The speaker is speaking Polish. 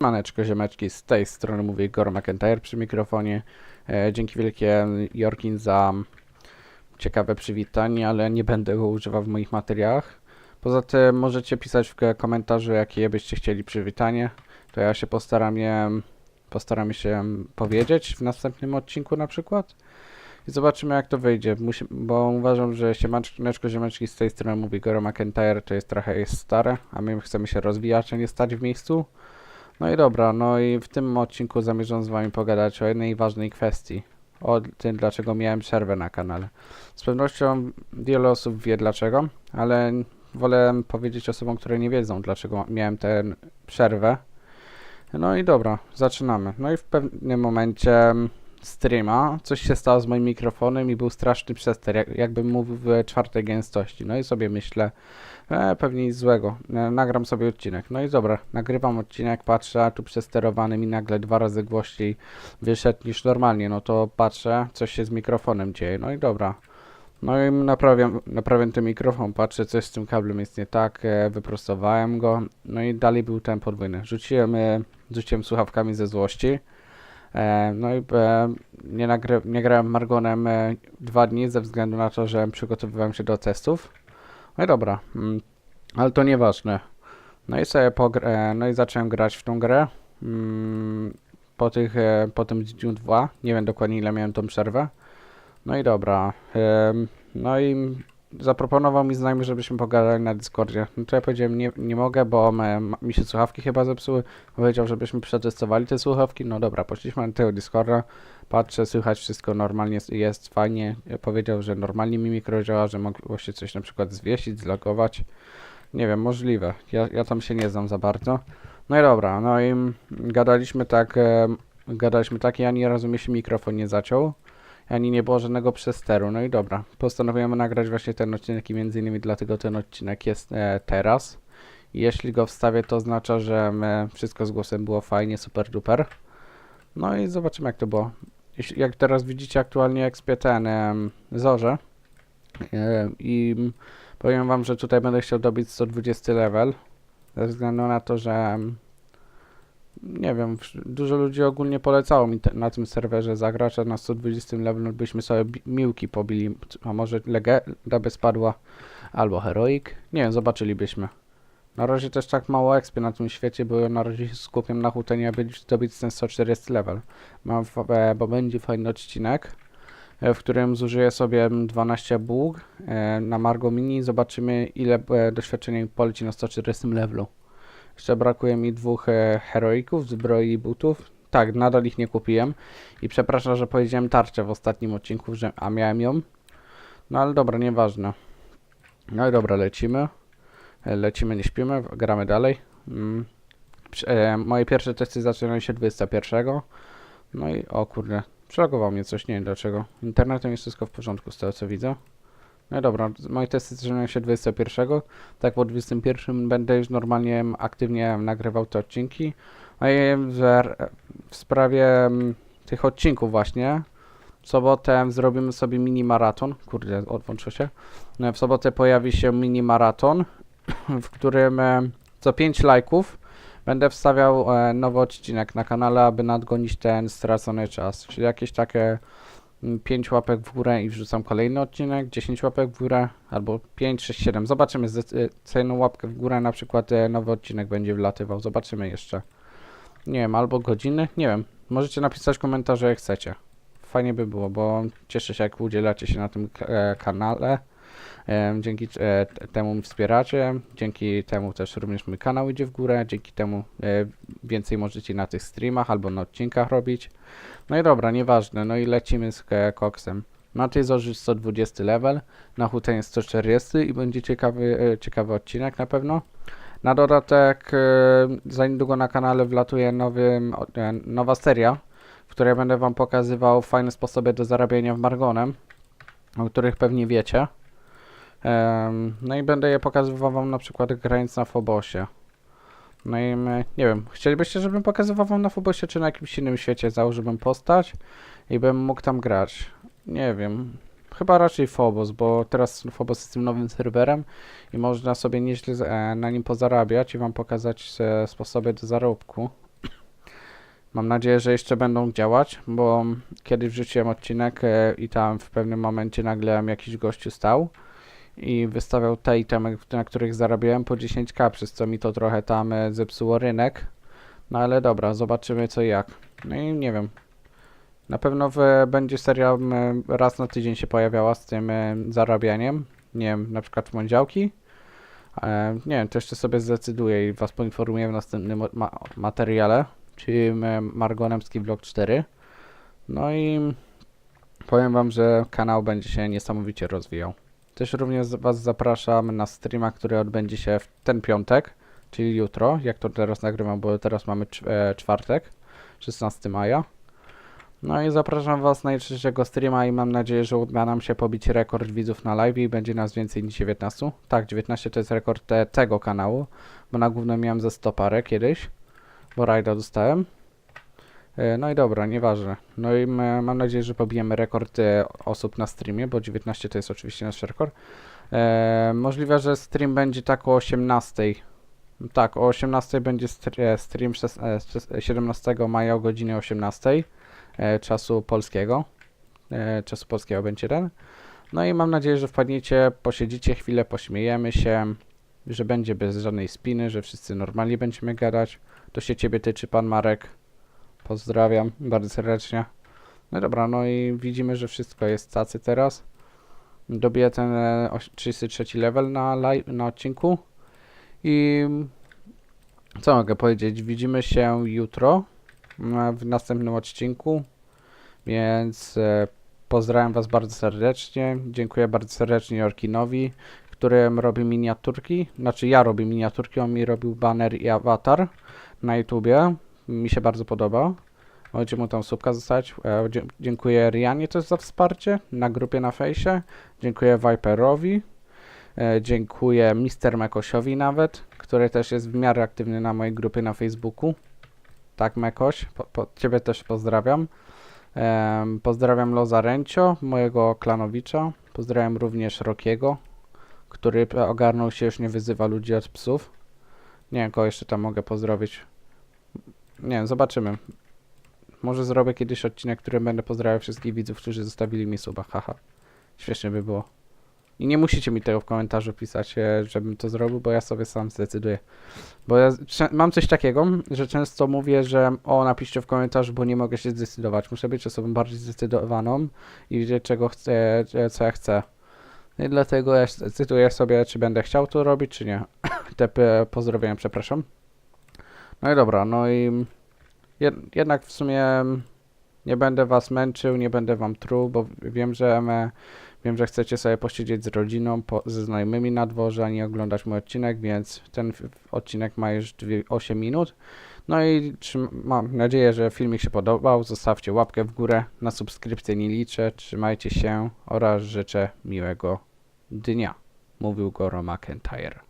Maneczko, ziomeczki, z tej strony mówię Igor McIntyre przy mikrofonie. E, dzięki wielkie Jorkin za ciekawe przywitanie, ale nie będę go używał w moich materiałach. Poza tym możecie pisać w komentarzu, jakie byście chcieli przywitanie. To ja się postaram je, postaram się powiedzieć w następnym odcinku na przykład. I zobaczymy jak to wyjdzie, Musi, bo uważam, że siemaneczko, ziomeczki, z tej strony mówi Igor McIntyre, to jest trochę jest stare, a my chcemy się rozwijać, a nie stać w miejscu. No i dobra, no i w tym odcinku zamierzam z wami pogadać o jednej ważnej kwestii. O tym, dlaczego miałem przerwę na kanale. Z pewnością wiele osób wie dlaczego, ale wolę powiedzieć osobom, które nie wiedzą, dlaczego miałem tę przerwę. No i dobra, zaczynamy. No i w pewnym momencie mm, streama coś się stało z moim mikrofonem i był straszny przester, jak, jakbym mówił w czwartej gęstości. No i sobie myślę, E, pewnie nic złego. E, nagram sobie odcinek. No i dobra, nagrywam odcinek, patrzę, tu przesterowany mi nagle dwa razy głośniej wyszedł niż normalnie. No to patrzę, coś się z mikrofonem dzieje. No i dobra. No i naprawiam, naprawiam ten mikrofon, patrzę, coś z tym kablem jest nie tak, e, wyprostowałem go. No i dalej był ten podwójny. Rzuciłem, e, rzuciłem słuchawkami ze złości. E, no i e, nie, nagry, nie grałem Margonem e, dwa dni ze względu na to, że przygotowywałem się do testów. No i dobra, mm, ale to nieważne. No i sobie pogr- e, no i zacząłem grać w tą grę. Mm, po tych, po tym dniu dwa, nie wiem dokładnie ile miałem tą przerwę. No i dobra, no i zaproponował mi znajomy, żebyśmy pogadali na Discordzie. No to ja powiedziałem, nie, nie mogę, bo mi się słuchawki chyba zepsuły. Powiedział, żebyśmy przetestowali te słuchawki. No dobra, poszliśmy na tego Discorda. Patrzę, słychać wszystko normalnie, jest, fajnie. Powiedział, że normalnie mi mikro działa, że mogło się coś na przykład zwiesić, zlogować. Nie wiem, możliwe. Ja, ja tam się nie znam za bardzo. No i dobra, no i gadaliśmy tak, gadaliśmy tak i ani razu mi się mikrofon nie zaciął. Ani nie było żadnego przesteru. No i dobra, postanowiłem nagrać właśnie ten odcinek i między innymi dlatego ten odcinek jest e, teraz. Jeśli go wstawię, to oznacza, że e, wszystko z głosem było fajnie, super duper. No i zobaczymy jak to było. Jak teraz widzicie, aktualnie ekspię ten em, zorze. E, I powiem wam, że tutaj będę chciał dobić 120 level. Ze względu na to, że nie wiem, dużo ludzi ogólnie polecało mi te, na tym serwerze zagrać, a na 120 levelu byśmy sobie bi- miłki pobili, a może legenda by spadła, albo heroic, nie wiem, zobaczylibyśmy. Na razie też tak mało expy na tym świecie, bo ja na razie się skupiam na hutenie, aby zdobyć ten 140 level. Mam, e, bo będzie fajny odcinek, e, w którym zużyję sobie 12 bóg e, na Margo Mini zobaczymy ile e, doświadczenia mi poleci na 140 levelu. Jeszcze brakuje mi dwóch e, heroików, zbroi i butów. Tak, nadal ich nie kupiłem. I przepraszam, że powiedziałem tarczę w ostatnim odcinku, że, a miałem ją. No ale dobra, nieważne. No i dobra, lecimy. E, Lecimy, nie śpimy, gramy dalej. Mm. E, moje pierwsze testy zaczynają się 21. No i o kurde, przelogował mnie coś, nie wiem dlaczego. Internetem jest wszystko w porządku z tego co widzę. No dobra, moje testy zaczynają się 21. Tak po 21 będę już normalnie aktywnie nagrywał te odcinki. No i w, sprawie mm, tych odcinków właśnie. W sobotę zrobimy sobie mini maraton. Kurde, odłączył się. W sobotę pojawi się mini maraton, w którym e, co 5 lajków będę wstawiał e, nowy odcinek na kanale, aby nadgonić ten stracony czas. Czyli jakieś takie 5 łapek w górę i wrzucam kolejny odcinek, 10 łapek w górę, albo 5, 6, 7. Zobaczymy, z jedną łapkę w górę na przykład e, nowy odcinek będzie wlatywał. Zobaczymy jeszcze. Nie wiem, albo godziny, nie wiem. Możecie napisać komentarze jak chcecie. Fajnie by było, bo cieszę się jak udzielacie się na tym e, kanale. Dzięki e, temu mnie wspieracie, dzięki temu też również mój kanał idzie w górę, dzięki temu e, więcej możecie na tych streamach albo na odcinkach robić. No i dobra, nieważne, no i lecimy z e, koksem. Na tej zorzy 120 level, na hutenie 140 i będzie ciekawy, ciekawy odcinek na pewno. Na dodatek, za niedługo na kanale wlatuje nowy, nowa seria, w której będę wam pokazywał fajne sposoby do zarabiania w Margonem, o których pewnie wiecie. No i będę je pokazywał wam na przykład grając na Fobosie. No i my, nie wiem, chcielibyście, żebym pokazywał wam na Fobosie, czy na jakimś innym świecie założyłbym postać i bym mógł tam grać? Nie wiem. Chyba raczej Phobos, bo teraz Phobos jest tym nowym serwerem i można sobie nieźle e, na nim pozarabiać i wam pokazać sposoby do zarobku. Mam nadzieję, że jeszcze będą działać, bo kiedyś wrzuciłem odcinek e, i tam w pewnym momencie nagle jakiś gościu stał i wystawiał te itemy, na których zarabiałem po 10k, przez co mi to trochę tam e, zepsuło rynek. No ale dobra, zobaczymy co i jak. No i nie wiem. Na pewno w, będzie seria raz na tydzień się pojawiała z tym e, zarabianiem. Nie wiem, na przykład w poniedziałki. E, nie wiem, to jeszcze sobie zdecyduję i was poinformuję w następnym ma materiale, czyli Margonemski Vlog 4. No i powiem wam, że kanał będzie się niesamowicie rozwijał. Też również was zapraszam na streama, który odbędzie się w ten piątek, czyli jutro, jak to teraz nagrywam, bo teraz mamy e, czwartek, 16 maja. No i zapraszam was na jutrzejszego streama i mam nadzieję, że uda nam się pobić rekord widzów na live i będzie nas więcej niż 19. Tak, 19 to jest rekord te, tego kanału, bo na głównym miałem ze 100 parę kiedyś, bo rajda dostałem. E, No i dobra, nieważne. No i mam nadzieję, że pobijemy rekord e, osób na streamie, bo 19 to jest oczywiście nasz rekord. E, możliwe, że stream będzie tak o 18. Tak, o 18 będzie e, stream szes- e, szes- 17 maja o godzinie 18 e, czasu polskiego. Czasu polskiego będzie ten. No i mam nadzieję, że wpadniecie, posiedzicie chwilę, pośmiejemy się, że będzie bez żadnej spiny, że wszyscy normalnie będziemy gadać. To się ciebie tyczy, pan Marek. Pozdrawiam bardzo serdecznie. No dobra, no i widzimy, że wszystko jest cacy teraz. Dobiję ten e, oś- 33 level na, live, na odcinku. I co mogę powiedzieć? Widzimy się jutro mm, w następnym odcinku. Więc e, pozdrawiam Was bardzo serdecznie. Dziękuję bardzo serdecznie Jorkinowi, który robi miniaturki. Znaczy ja robię miniaturki, on mi robił banner i awatar na YouTubie. Mi się bardzo podoba. Możecie mu tam słupka zostać. E, dziękuję Rianie też za wsparcie na grupie na fejsie. Dziękuję Viperowi. E, dziękuję Mister Mekosiowi nawet, który też jest w miarę aktywny na mojej grupie na Facebooku. Tak, Mekoś, po, po, Ciebie też pozdrawiam. Pozdrawiam Loza Rencio, mojego klanowicza. Pozdrawiam również Rokiego, który ogarnął się, już nie wyzywa ludzi od psów. Nie wiem, kogo jeszcze tam mogę pozdrowić. Nie wiem, zobaczymy. Może zrobię kiedyś odcinek, w którym będę pozdrawiał wszystkich widzów, którzy zostawili mi suba. Haha. Śmiesznie by było. I nie musicie mi tego w komentarzu pisać, e, żebym to zrobił, bo ja sobie sam zdecyduję. Bo ja mam coś takiego, że często mówię, że o, napiszcie w komentarzu, bo nie mogę się zdecydować. Muszę być osobą bardziej zdecydowaną i wiedzieć, czego chcę, e, co ja chcę. No I dlatego ja zdecyduję sobie, czy będę chciał to robić, czy nie. Te p- pozdrowienia, przepraszam. No i dobra, no i jed jednak w sumie nie będę was męczył, nie będę wam truł, bo wiem, że wiem, że chcecie sobie posiedzieć z rodziną, po, ze znajomymi na dworze, a nie oglądać mój odcinek, więc ten odcinek ma już dwie, 8 minut. No i mam nadzieję, że filmik się podobał. Zostawcie łapkę w górę, na subskrypcję nie liczę. Trzymajcie się oraz życzę miłego dnia. Mówił Goro McIntyre.